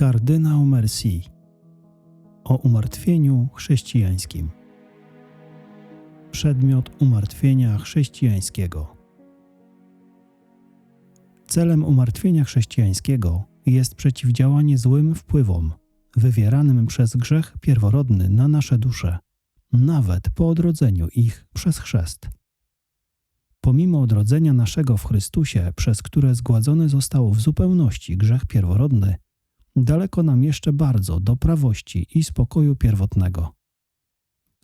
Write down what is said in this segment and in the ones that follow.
Kardynał Mercy o umartwieniu chrześcijańskim. Przedmiot umartwienia chrześcijańskiego. Celem umartwienia chrześcijańskiego jest przeciwdziałanie złym wpływom wywieranym przez grzech pierworodny na nasze dusze, nawet po odrodzeniu ich przez chrzest. Pomimo odrodzenia naszego w Chrystusie, przez które zgładzony został w zupełności grzech pierworodny, daleko nam jeszcze bardzo do prawości i spokoju pierwotnego.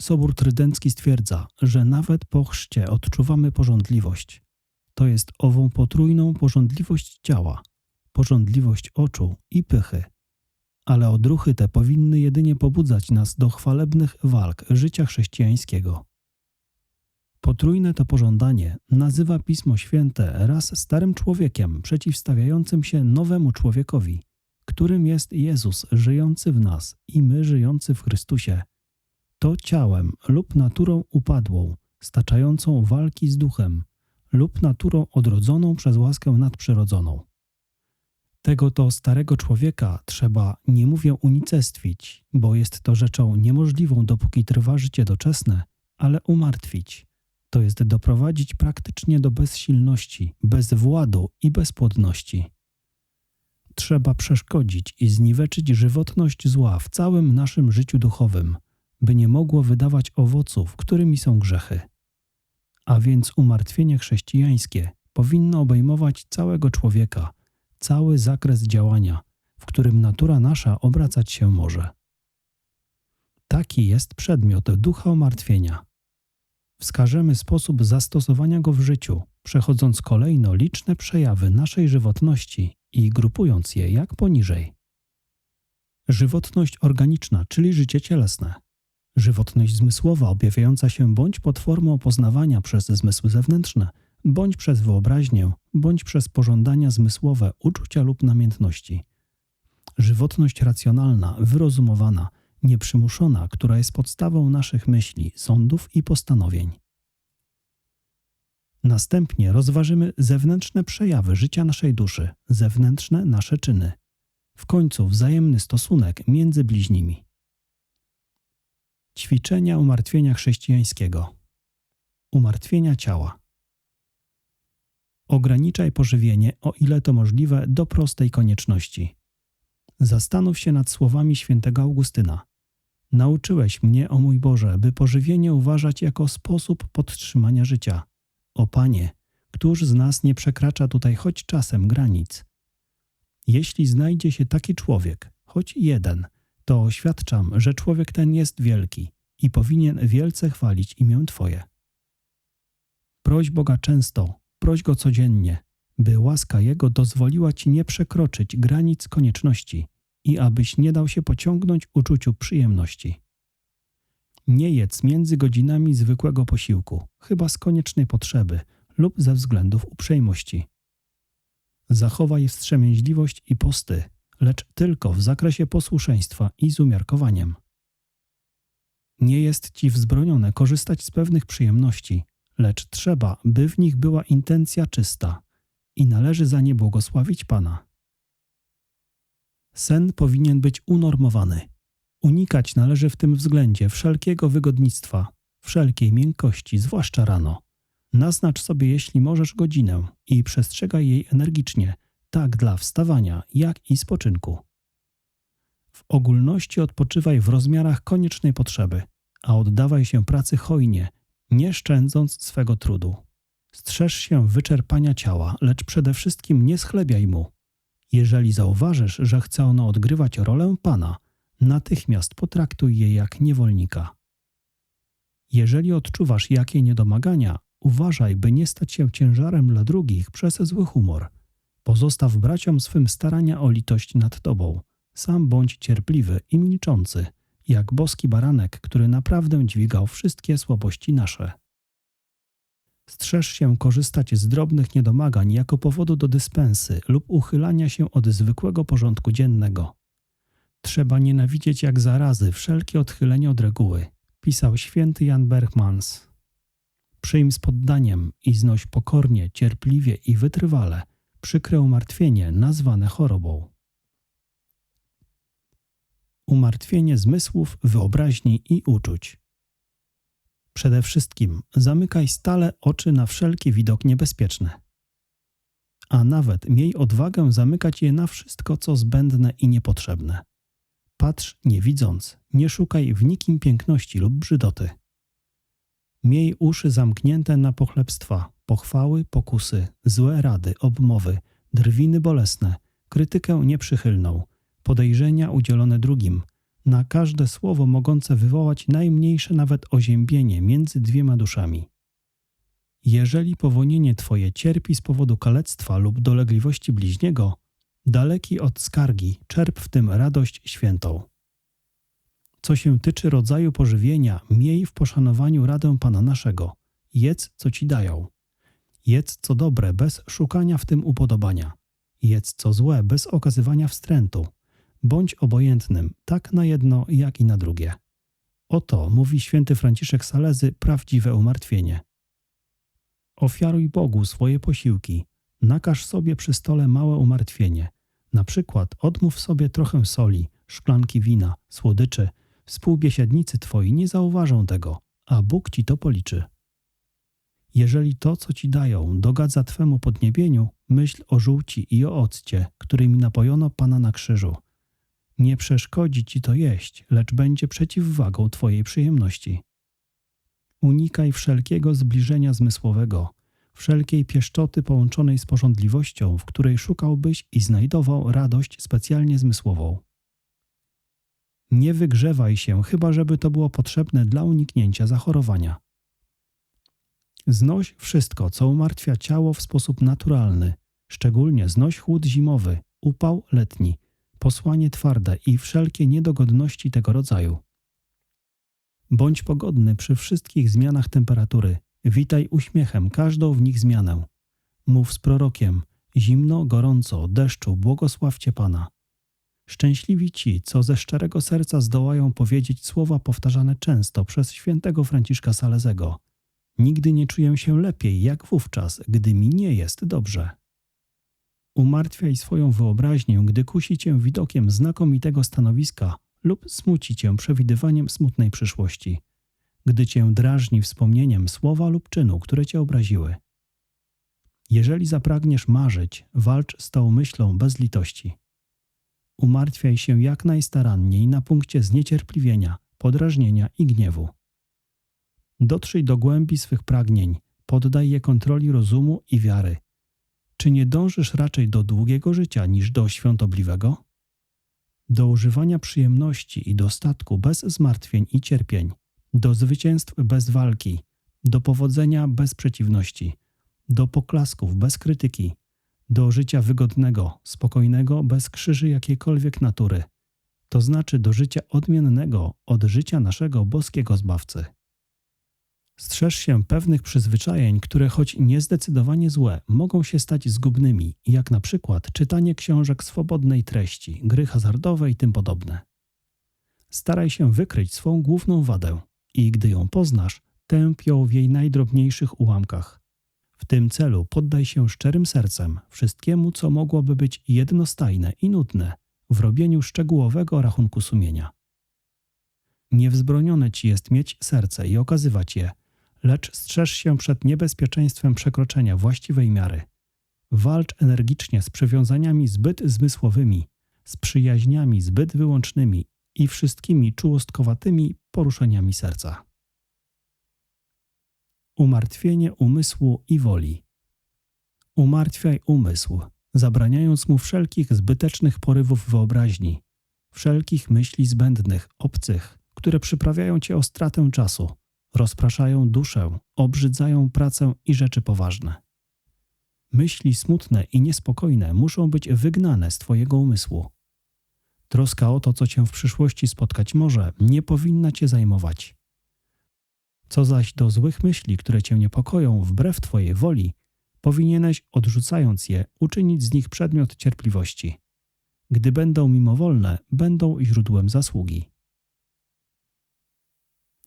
Sobór Trydencki stwierdza, że nawet po chrzcie odczuwamy porządliwość. To jest ową potrójną porządliwość ciała, porządliwość oczu i pychy. Ale odruchy te powinny jedynie pobudzać nas do chwalebnych walk życia chrześcijańskiego. Potrójne to pożądanie nazywa Pismo Święte raz starym człowiekiem przeciwstawiającym się nowemu człowiekowi, którym jest Jezus żyjący w nas i my żyjący w Chrystusie, to ciałem lub naturą upadłą, staczającą walki z duchem, lub naturą odrodzoną przez łaskę nadprzyrodzoną. Tego to starego człowieka trzeba, nie mówię unicestwić, bo jest to rzeczą niemożliwą, dopóki trwa życie doczesne, ale umartwić, to jest doprowadzić praktycznie do bezsilności, bezwładu i bezpłodności trzeba przeszkodzić i zniweczyć żywotność zła w całym naszym życiu duchowym, by nie mogło wydawać owoców, którymi są grzechy. A więc umartwienie chrześcijańskie powinno obejmować całego człowieka, cały zakres działania, w którym natura nasza obracać się może. Taki jest przedmiot ducha umartwienia. Wskażemy sposób zastosowania go w życiu, przechodząc kolejno liczne przejawy naszej żywotności i grupując je jak poniżej. Żywotność organiczna, czyli życie cielesne. Żywotność zmysłowa, objawiająca się bądź pod formą opoznawania przez zmysły zewnętrzne, bądź przez wyobraźnię, bądź przez pożądania zmysłowe, uczucia lub namiętności. Żywotność racjonalna, wyrozumowana, nieprzymuszona, która jest podstawą naszych myśli, sądów i postanowień. Następnie rozważymy zewnętrzne przejawy życia naszej duszy, zewnętrzne nasze czyny. W końcu wzajemny stosunek między bliźnimi. Ćwiczenia umartwienia chrześcijańskiego. Umartwienia ciała. Ograniczaj pożywienie, o ile to możliwe, do prostej konieczności. Zastanów się nad słowami świętego Augustyna. Nauczyłeś mnie, o mój Boże, by pożywienie uważać jako sposób podtrzymania życia o Panie, któż z nas nie przekracza tutaj choć czasem granic? Jeśli znajdzie się taki człowiek, choć jeden, to oświadczam, że człowiek ten jest wielki i powinien wielce chwalić imię Twoje. Proś Boga często, proś Go codziennie, by łaska Jego dozwoliła Ci nie przekroczyć granic konieczności i abyś nie dał się pociągnąć uczuciu przyjemności. Nie jedz między godzinami zwykłego posiłku, chyba z koniecznej potrzeby lub ze względów uprzejmości. Zachowaj wstrzemięźliwość i posty, lecz tylko w zakresie posłuszeństwa i z umiarkowaniem. Nie jest ci wzbronione korzystać z pewnych przyjemności, lecz trzeba, by w nich była intencja czysta i należy za nie błogosławić Pana. Sen powinien być unormowany Unikać należy w tym względzie wszelkiego wygodnictwa, wszelkiej miękkości, zwłaszcza rano. Naznacz sobie, jeśli możesz, godzinę i przestrzegaj jej energicznie, tak dla wstawania, jak i spoczynku. W ogólności odpoczywaj w rozmiarach koniecznej potrzeby, a oddawaj się pracy hojnie, nie szczędząc swego trudu. Strzeż się wyczerpania ciała, lecz przede wszystkim nie schlebiaj mu. Jeżeli zauważysz, że chce ono odgrywać rolę Pana – natychmiast potraktuj je jak niewolnika. Jeżeli odczuwasz jakie niedomagania, uważaj, by nie stać się ciężarem dla drugich przez zły humor. Pozostaw braciom swym starania o litość nad tobą. Sam bądź cierpliwy i milczący, jak boski baranek, który naprawdę dźwigał wszystkie słabości nasze. Strzeż się korzystać z drobnych niedomagań jako powodu do dyspensy lub uchylania się od zwykłego porządku dziennego. Trzeba nienawidzieć jak zarazy wszelkie odchylenie od reguły, pisał święty Jan Bergmans. Przyjm z poddaniem i znoś pokornie, cierpliwie i wytrwale przykre umartwienie nazwane chorobą. Umartwienie zmysłów, wyobraźni i uczuć. Przede wszystkim zamykaj stale oczy na wszelki widok niebezpieczny. A nawet miej odwagę zamykać je na wszystko, co zbędne i niepotrzebne. Patrz nie widząc, nie szukaj w nikim piękności lub brzydoty. Miej uszy zamknięte na pochlebstwa, pochwały, pokusy, złe rady, obmowy, drwiny bolesne, krytykę nieprzychylną, podejrzenia udzielone drugim, na każde słowo mogące wywołać najmniejsze nawet oziębienie między dwiema duszami. Jeżeli powonienie Twoje cierpi z powodu kalectwa lub dolegliwości bliźniego, daleki od skargi, czerp w tym radość świętą. Co się tyczy rodzaju pożywienia, miej w poszanowaniu radę Pana naszego. Jedz, co Ci dają. Jedz, co dobre, bez szukania w tym upodobania. Jedz, co złe, bez okazywania wstrętu. Bądź obojętnym, tak na jedno, jak i na drugie. Oto, mówi święty Franciszek Salezy, prawdziwe umartwienie. Ofiaruj Bogu swoje posiłki. Nakaż sobie przy stole małe umartwienie. Na przykład odmów sobie trochę soli, szklanki wina, słodyczy. Współbiesiadnicy twoi nie zauważą tego, a Bóg ci to policzy. Jeżeli to, co ci dają, dogadza twemu podniebieniu, myśl o żółci i o occie, którymi napojono Pana na krzyżu. Nie przeszkodzi ci to jeść, lecz będzie przeciwwagą twojej przyjemności. Unikaj wszelkiego zbliżenia zmysłowego, wszelkiej pieszczoty połączonej z porządliwością, w której szukałbyś i znajdował radość specjalnie zmysłową. Nie wygrzewaj się, chyba żeby to było potrzebne dla uniknięcia zachorowania. Znoś wszystko, co umartwia ciało w sposób naturalny, szczególnie znoś chłód zimowy, upał letni, posłanie twarde i wszelkie niedogodności tego rodzaju. Bądź pogodny przy wszystkich zmianach temperatury, witaj uśmiechem każdą w nich zmianę. Mów z prorokiem, zimno, gorąco, deszczu, błogosławcie Pana. Szczęśliwi ci, co ze szczerego serca zdołają powiedzieć słowa powtarzane często przez świętego Franciszka Salezego. Nigdy nie czuję się lepiej, jak wówczas, gdy mi nie jest dobrze. Umartwiaj swoją wyobraźnię, gdy kusi cię widokiem znakomitego stanowiska lub smuci cię przewidywaniem smutnej przyszłości, gdy cię drażni wspomnieniem słowa lub czynu, które cię obraziły. Jeżeli zapragniesz marzyć, walcz z tą myślą bez litości. Umartwiaj się jak najstaranniej na punkcie zniecierpliwienia, podrażnienia i gniewu. Dotrzyj do głębi swych pragnień, poddaj je kontroli rozumu i wiary. Czy nie dążysz raczej do długiego życia niż do świątobliwego? Do używania przyjemności i dostatku bez zmartwień i cierpień, do zwycięstw bez walki, do powodzenia bez przeciwności, do poklasków bez krytyki, do życia wygodnego, spokojnego, bez krzyży jakiejkolwiek natury, to znaczy do życia odmiennego od życia naszego boskiego Zbawcy. Strzeż się pewnych przyzwyczajeń, które choć niezdecydowanie złe, mogą się stać zgubnymi, jak na przykład czytanie książek swobodnej treści, gry hazardowe i tym podobne. Staraj się wykryć swą główną wadę i gdy ją poznasz, tęp ją w jej najdrobniejszych ułamkach. W tym celu poddaj się szczerym sercem wszystkiemu, co mogłoby być jednostajne i nudne w robieniu szczegółowego rachunku sumienia. Niewzbronione ci jest mieć serce i okazywać je, lecz strzeż się przed niebezpieczeństwem przekroczenia właściwej miary. Walcz energicznie z przywiązaniami zbyt zmysłowymi, z przyjaźniami zbyt wyłącznymi i wszystkimi czułostkowatymi poruszeniami serca. Umartwienie umysłu i woli. Umartwiaj umysł, zabraniając mu wszelkich zbytecznych porywów wyobraźni, wszelkich myśli zbędnych, obcych, które przyprawiają cię o stratę czasu, rozpraszają duszę, obrzydzają pracę i rzeczy poważne. Myśli smutne i niespokojne muszą być wygnane z Twojego umysłu. Troska o to, co Cię w przyszłości spotkać może, nie powinna Cię zajmować. Co zaś do złych myśli, które Cię niepokoją wbrew Twojej woli, powinieneś, odrzucając je, uczynić z nich przedmiot cierpliwości. Gdy będą mimowolne, będą źródłem zasługi.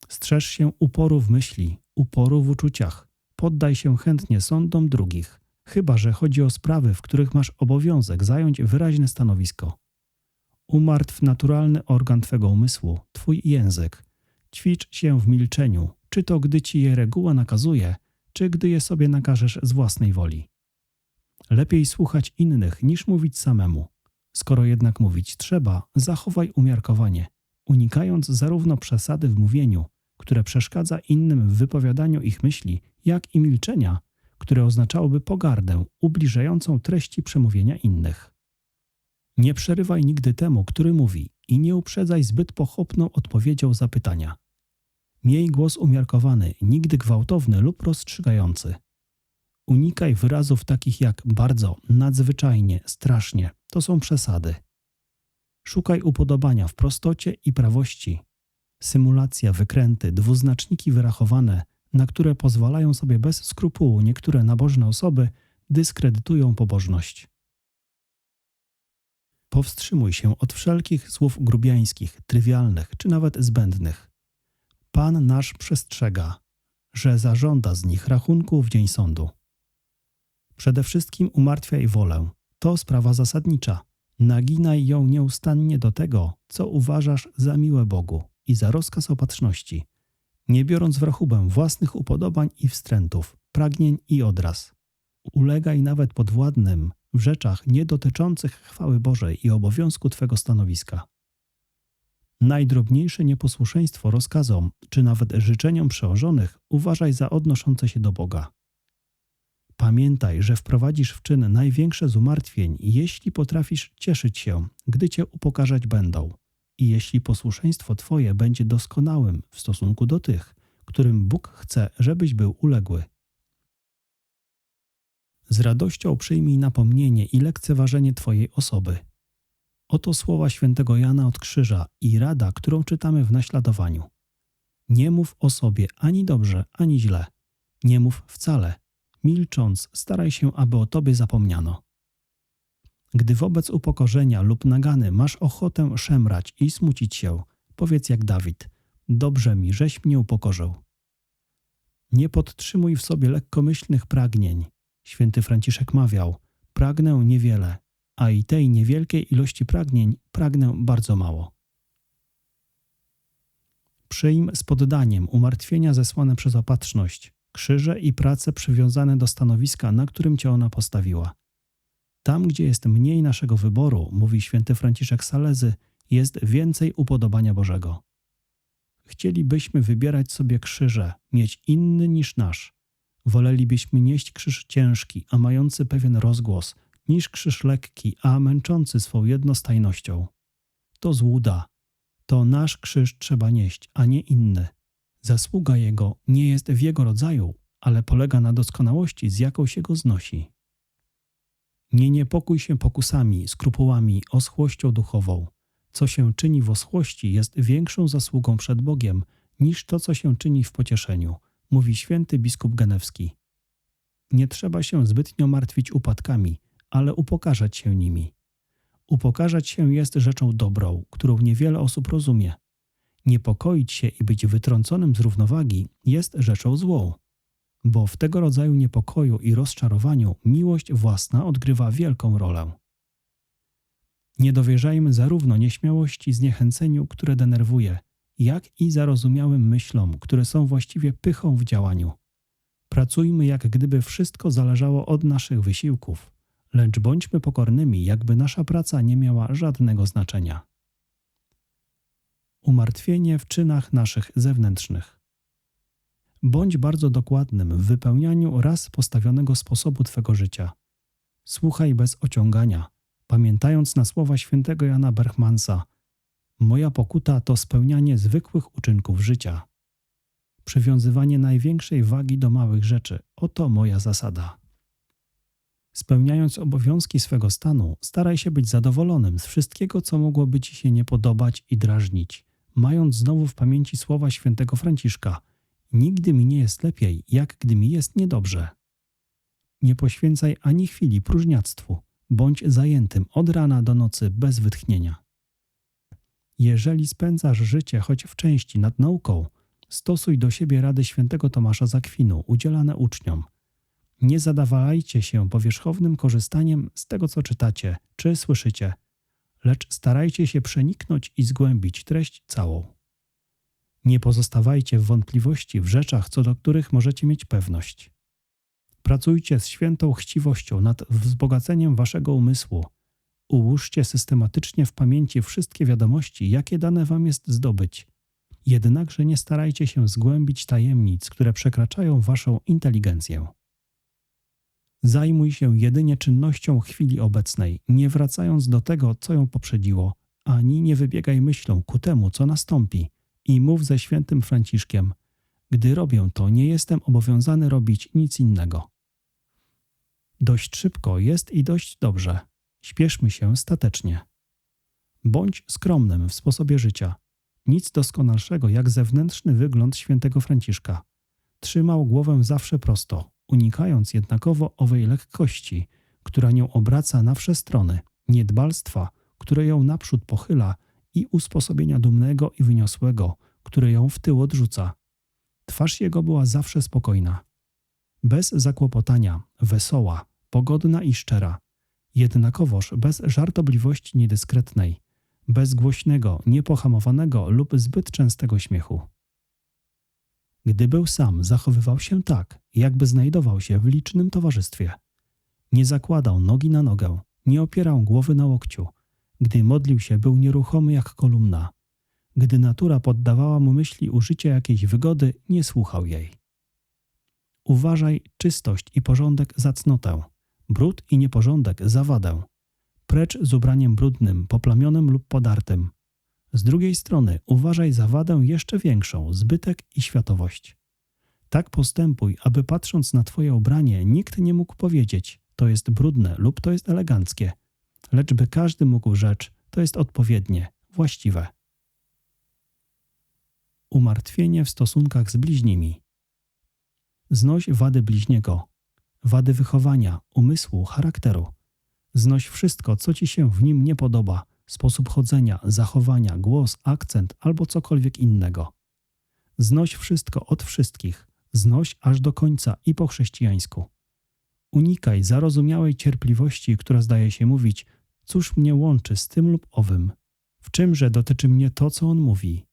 Strzeż się uporu w myśli, uporu w uczuciach. Poddaj się chętnie sądom drugich, chyba że chodzi o sprawy, w których masz obowiązek zająć wyraźne stanowisko. Umartw naturalny organ Twego umysłu, Twój język. Ćwicz się w milczeniu, czy to gdy Ci je reguła nakazuje, czy gdy je sobie nakażesz z własnej woli. Lepiej słuchać innych niż mówić samemu. Skoro jednak mówić trzeba, zachowaj umiarkowanie, unikając zarówno przesady w mówieniu, które przeszkadza innym w wypowiadaniu ich myśli, jak i milczenia, które oznaczałoby pogardę ubliżającą treści przemówienia innych. Nie przerywaj nigdy temu, który mówi, i nie uprzedzaj zbyt pochopną odpowiedzią zapytania. Miej głos umiarkowany, nigdy gwałtowny lub rozstrzygający. Unikaj wyrazów takich jak bardzo, nadzwyczajnie, strasznie. To są przesady. Szukaj upodobania w prostocie i prawości. Symulacja, wykręty, dwuznaczniki wyrachowane, na które pozwalają sobie bez skrupułu niektóre nabożne osoby, dyskredytują pobożność. Powstrzymuj się od wszelkich słów grubiańskich, trywialnych czy nawet zbędnych. Pan nasz przestrzega, że zażąda z nich rachunku w dzień sądu. Przede wszystkim umartwiaj wolę. To sprawa zasadnicza. Naginaj ją nieustannie do tego, co uważasz za miłe Bogu i za rozkaz opatrzności, nie biorąc w rachubę własnych upodobań i wstrętów, pragnień i odraz. Ulegaj nawet podwładnym w rzeczach nie dotyczących chwały Bożej i obowiązku Twego stanowiska. Najdrobniejsze nieposłuszeństwo rozkazom, czy nawet życzeniom przełożonych uważaj za odnoszące się do Boga. Pamiętaj, że wprowadzisz w czyn największe z umartwień, jeśli potrafisz cieszyć się, gdy cię upokarzać będą, i jeśli posłuszeństwo Twoje będzie doskonałym w stosunku do tych, którym Bóg chce, żebyś był uległy. Z radością przyjmij napomnienie i lekceważenie Twojej osoby. Oto słowa świętego Jana od Krzyża i rada, którą czytamy w naśladowaniu. Nie mów o sobie ani dobrze, ani źle. Nie mów wcale, Milcząc, staraj się, aby o tobie zapomniano. Gdy wobec upokorzenia lub nagany masz ochotę szemrać i smucić się, powiedz jak Dawid: Dobrze mi, żeś mnie upokorzył. Nie podtrzymuj w sobie lekkomyślnych pragnień. Święty Franciszek mawiał: Pragnę niewiele, a i tej niewielkiej ilości pragnień pragnę bardzo mało. Przyjm z poddaniem umartwienia zesłane przez opatrzność, krzyże i prace przywiązane do stanowiska, na którym cię ona postawiła. Tam, gdzie jest mniej naszego wyboru, mówi święty Franciszek Salezy, jest więcej upodobania Bożego. Chcielibyśmy wybierać sobie krzyże, mieć inny niż nasz. Wolelibyśmy nieść krzyż ciężki, a mający pewien rozgłos, niż krzyż lekki, a męczący swą jednostajnością. To złuda. To nasz krzyż trzeba nieść, a nie inny. Zasługa jego nie jest w jego rodzaju, ale polega na doskonałości, z jaką się go znosi. Nie niepokój się pokusami, skrupułami, oschłością duchową. Co się czyni w oschłości, jest większą zasługą przed Bogiem niż to, co się czyni w pocieszeniu, mówi święty biskup Genewski. Nie trzeba się zbytnio martwić upadkami, ale upokarzać się nimi. Upokarzać się jest rzeczą dobrą, którą niewiele osób rozumie. Niepokoić się i być wytrąconym z równowagi jest rzeczą złą, bo w tego rodzaju niepokoju i rozczarowaniu miłość własna odgrywa wielką rolę. Nie dowierzajmy zarówno nieśmiałości, zniechęceniu, które denerwuje, jak i zarozumiałym myślom, które są właściwie pychą w działaniu. Pracujmy jak gdyby wszystko zależało od naszych wysiłków, lecz bądźmy pokornymi, jakby nasza praca nie miała żadnego znaczenia umartwienie w czynach naszych zewnętrznych. Bądź bardzo dokładnym w wypełnianiu raz postawionego sposobu Twego życia. Słuchaj bez ociągania, pamiętając na słowa świętego Jana Berchmansa: Moja pokuta to spełnianie zwykłych uczynków życia. Przywiązywanie największej wagi do małych rzeczy oto moja zasada. Spełniając obowiązki swego stanu, staraj się być zadowolonym z wszystkiego, co mogłoby ci się nie podobać i drażnić mając znowu w pamięci słowa świętego Franciszka: Nigdy mi nie jest lepiej, jak gdy mi jest niedobrze. Nie poświęcaj ani chwili próżniactwu, bądź zajętym od rana do nocy bez wytchnienia. Jeżeli spędzasz życie choć w części nad nauką, stosuj do siebie rady świętego Tomasza Zakwinu udzielane uczniom. Nie zadawajcie się powierzchownym korzystaniem z tego, co czytacie czy słyszycie – lecz starajcie się przeniknąć i zgłębić treść całą. Nie pozostawajcie w wątpliwości w rzeczach, co do których możecie mieć pewność. Pracujcie z świętą chciwością nad wzbogaceniem waszego umysłu. Ułóżcie systematycznie w pamięci wszystkie wiadomości, jakie dane wam jest zdobyć. Jednakże nie starajcie się zgłębić tajemnic, które przekraczają waszą inteligencję. Zajmuj się jedynie czynnością chwili obecnej, nie wracając do tego, co ją poprzedziło, ani nie wybiegaj myślą ku temu, co nastąpi, i mów ze świętym Franciszkiem: Gdy robię to, nie jestem obowiązany robić nic innego. Dość szybko jest i dość dobrze. Śpieszmy się statecznie. Bądź skromnym w sposobie życia. Nic doskonalszego jak zewnętrzny wygląd świętego Franciszka. Trzymał głowę zawsze prosto, unikając jednakowo owej lekkości, która nią obraca na wsze strony, niedbalstwa, które ją naprzód pochyla i usposobienia dumnego i wyniosłego, które ją w tył odrzuca. Twarz jego była zawsze spokojna. Bez zakłopotania, wesoła, pogodna i szczera, jednakowoż bez żartobliwości niedyskretnej, bez głośnego, niepohamowanego lub zbyt częstego śmiechu. Gdy był sam, zachowywał się tak, jakby znajdował się w licznym towarzystwie. Nie zakładał nogi na nogę, nie opierał głowy na łokciu. Gdy modlił się, był nieruchomy jak kolumna. Gdy natura poddawała mu myśli użycia jakiejś wygody, nie słuchał jej. Uważaj czystość i porządek za cnotę, brud i nieporządek za wadę. Precz z ubraniem brudnym, poplamionym lub podartym. Z drugiej strony uważaj za wadę jeszcze większą, zbytek i światowość. Tak postępuj, aby patrząc na Twoje ubranie, nikt nie mógł powiedzieć, to jest brudne lub to jest eleganckie, lecz by każdy mógł rzecz, to jest odpowiednie, właściwe. Umartwienie w stosunkach z bliźnimi. Znoś wady bliźniego, wady wychowania, umysłu, charakteru. Znoś wszystko, co ci się w nim nie podoba, sposób chodzenia, zachowania, głos, akcent albo cokolwiek innego. Znoś wszystko od wszystkich, znoś aż do końca i po chrześcijańsku. Unikaj zarozumiałej cierpliwości, która zdaje się mówić, cóż mnie łączy z tym lub owym. W czymże dotyczy mnie to, co on mówi?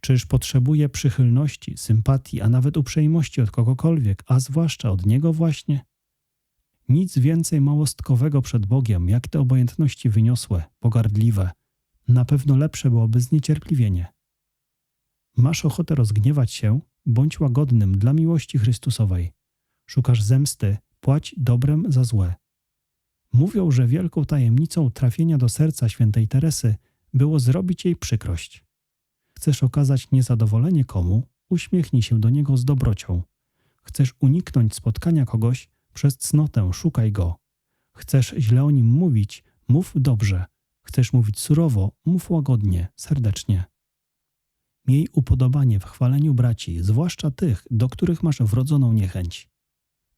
Czyż potrzebuję przychylności, sympatii, a nawet uprzejmości od kogokolwiek, a zwłaszcza od niego właśnie? Nic więcej małostkowego przed Bogiem, jak te obojętności wyniosłe, pogardliwe. Na pewno lepsze byłoby zniecierpliwienie. Masz ochotę rozgniewać się, bądź łagodnym dla miłości Chrystusowej. Szukasz zemsty, płać dobrem za złe. Mówią, że wielką tajemnicą trafienia do serca świętej Teresy było zrobić jej przykrość. Chcesz okazać niezadowolenie komu, uśmiechnij się do niego z dobrocią. Chcesz uniknąć spotkania kogoś, przez cnotę szukaj go. Chcesz źle o nim mówić, mów dobrze. Chcesz mówić surowo, mów łagodnie, serdecznie. Miej upodobanie w chwaleniu braci, zwłaszcza tych, do których masz wrodzoną niechęć.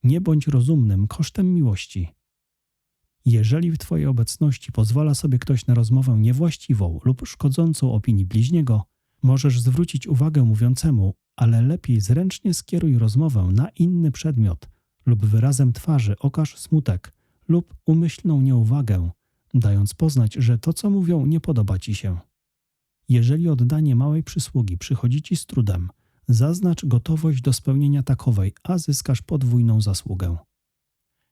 Nie bądź rozumnym kosztem miłości. Jeżeli w Twojej obecności pozwala sobie ktoś na rozmowę niewłaściwą lub szkodzącą opinii bliźniego, możesz zwrócić uwagę mówiącemu, ale lepiej zręcznie skieruj rozmowę na inny przedmiot lub wyrazem twarzy okaż smutek lub umyślną nieuwagę, dając poznać, że to, co mówią, nie podoba Ci się. Jeżeli oddanie małej przysługi przychodzi Ci z trudem, zaznacz gotowość do spełnienia takowej, a zyskasz podwójną zasługę.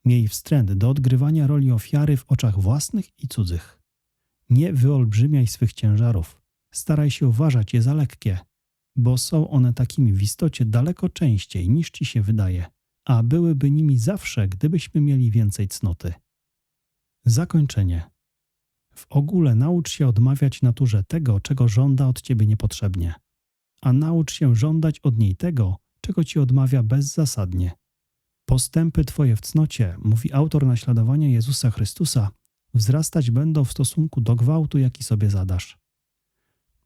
Miej wstręt do odgrywania roli ofiary w oczach własnych i cudzych. Nie wyolbrzymiaj swych ciężarów. Staraj się uważać je za lekkie, bo są one takimi w istocie daleko częściej niż ci się wydaje, a byłyby nimi zawsze, gdybyśmy mieli więcej cnoty. Zakończenie. W ogóle naucz się odmawiać naturze tego, czego żąda od ciebie niepotrzebnie, a naucz się żądać od niej tego, czego ci odmawia bezzasadnie. Postępy Twoje w cnocie, mówi autor naśladowania Jezusa Chrystusa, wzrastać będą w stosunku do gwałtu, jaki sobie zadasz.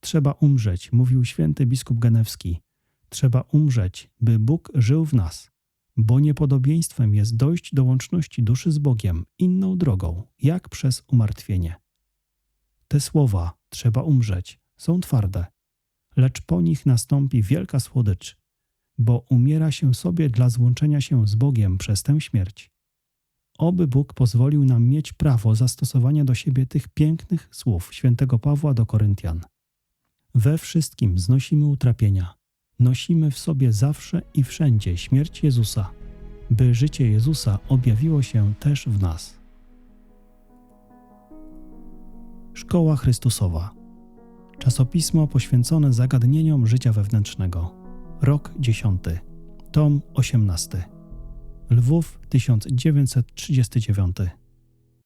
Trzeba umrzeć, mówił święty biskup Genewski. Trzeba umrzeć, by Bóg żył w nas, bo niepodobieństwem jest dojść do łączności duszy z Bogiem inną drogą, jak przez umartwienie. Te słowa, trzeba umrzeć, są twarde, lecz po nich nastąpi wielka słodycz, bo umiera się sobie dla złączenia się z Bogiem przez tę śmierć. Oby Bóg pozwolił nam mieć prawo zastosowania do siebie tych pięknych słów świętego Pawła do Koryntian. We wszystkim znosimy utrapienia, nosimy w sobie zawsze i wszędzie śmierć Jezusa, by życie Jezusa objawiło się też w nas. Szkoła Chrystusowa Czasopismo poświęcone zagadnieniom życia wewnętrznego. Rok 10. Tom 18. Lwów 1939